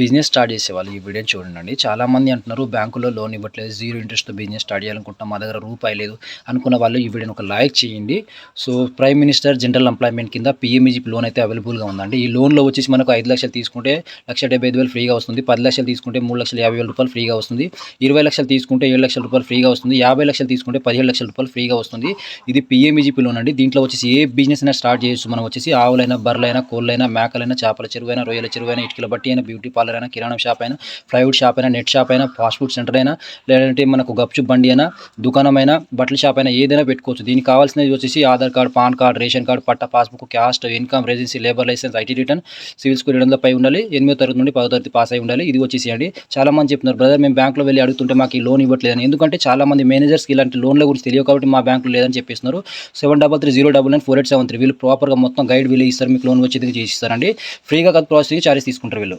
Business start చేసేవాళ్ళు ఈ video చూడండి. చాలా మంది అంటున్నారు బ్యాంకులో లోన్ ఇవ్వట్లేదు జీరో ఇంట్రెస్ట్తో బిజినెస్ స్టార్ట్ చేయాలనుకుంటున్నాం మా దగ్గర రూపాయి లేదు అనుకున్న వాళ్ళు ఈ వీడియోని ఒక లైక్ చేయండి. So prime minister general employment కింద పిఎంఈజీ లోన్ అయితే అవైలబుల్గా ఉందండి. ఈ లోన్లో వచ్చేసి మనకు ఐదు లక్షలు తీసుకుంటే లక్ష డెబ్బై ఐదు వేలు ఫ్రీగా వస్తుంది పది లక్షలు తీసుకుంటే మూడు లక్షల యాభై వేల రూపాయలు ఫ్రీగా వస్తుంది ఇరవై లక్షలు తీసుకుంటే ఏడు లక్షల రూపాయలు ఫ్రీగా వస్తుంది యాభై లక్షలు తీసుకుంటే పదిహేడు లక్షల రూపాయలు ఫ్రీగా వస్తుంది. ఇది పిఎంఈజీపీ లోన్ అండి. దీంట్లో వచ్చేసి ఏ బిజినెస్ అయినా స్టార్ట్ చేయొచ్చు మనం వచ్చేసి ఆవులైనా బర్రెలైనా కోళ్ళైనా మేకలైనా చేపల చెరువైనా రొయ్యల చెరువైనా ఇటుకల బట్టి అయినా బ్యూటీ పార్లర్ అయినా కిరాణా షాప్ అయినా ప్లైవుడ్ షాప్ అయినా నెట్ షాప్ అయినా ఫాస్ట్ ఫుడ్ సెంటర్ అయినా లేదంటే మనకు గప్చు బండి అయినా దుకాణం అయినా బట్టల షాప్ అయినా ఏదైనా పెట్టుకోవచ్చు. దీనికి కావాల్సినది వచ్చేసి Aadhaar card PAN card ration card patta passbook caste income residency labour licence IT return civil score ఏడు వందల పై ఉండాలి ఎనిమిదో తరగతి నుండి పదో తరగతి పాస్ అయి ఉండాలి. ఇది వచ్చేసి అండి చాలా మంది చెప్తున్నారు బ్రదర్ మేము బ్యాంక్లో వెళ్ళి అడుగుతుంటే మాకు ఈ లోన్ ఇవ్వట్లేదని. ఎందుకంటే చాలా మంది మేనేజర్స్కి ఇలాంటి లోన్ల గురించి తెలియదు కాబట్టి మా బ్యాంకులో లేదని చెప్పిస్తున్నారు. Seven double three zero double nine four eight seven three వీళ్ళు ప్రాపర్గా మొత్తం గైడ్ వీళ్ళు ఇస్తారు మీకు లోన్ వచ్చేది చేసిస్తారండి. ఫ్రీగా కాదు ప్రాసెస్ చార్జెస్ తీసుకుంటారు వీళ్ళు.